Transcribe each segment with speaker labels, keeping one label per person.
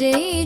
Speaker 1: যে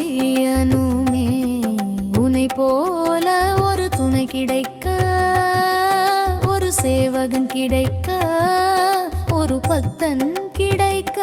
Speaker 1: செய்யணுமே உன்னை போல ஒரு துணை கிடைக்க ஒரு சேவகன் கிடைக்க ஒரு பக்தன் கிடைக்க.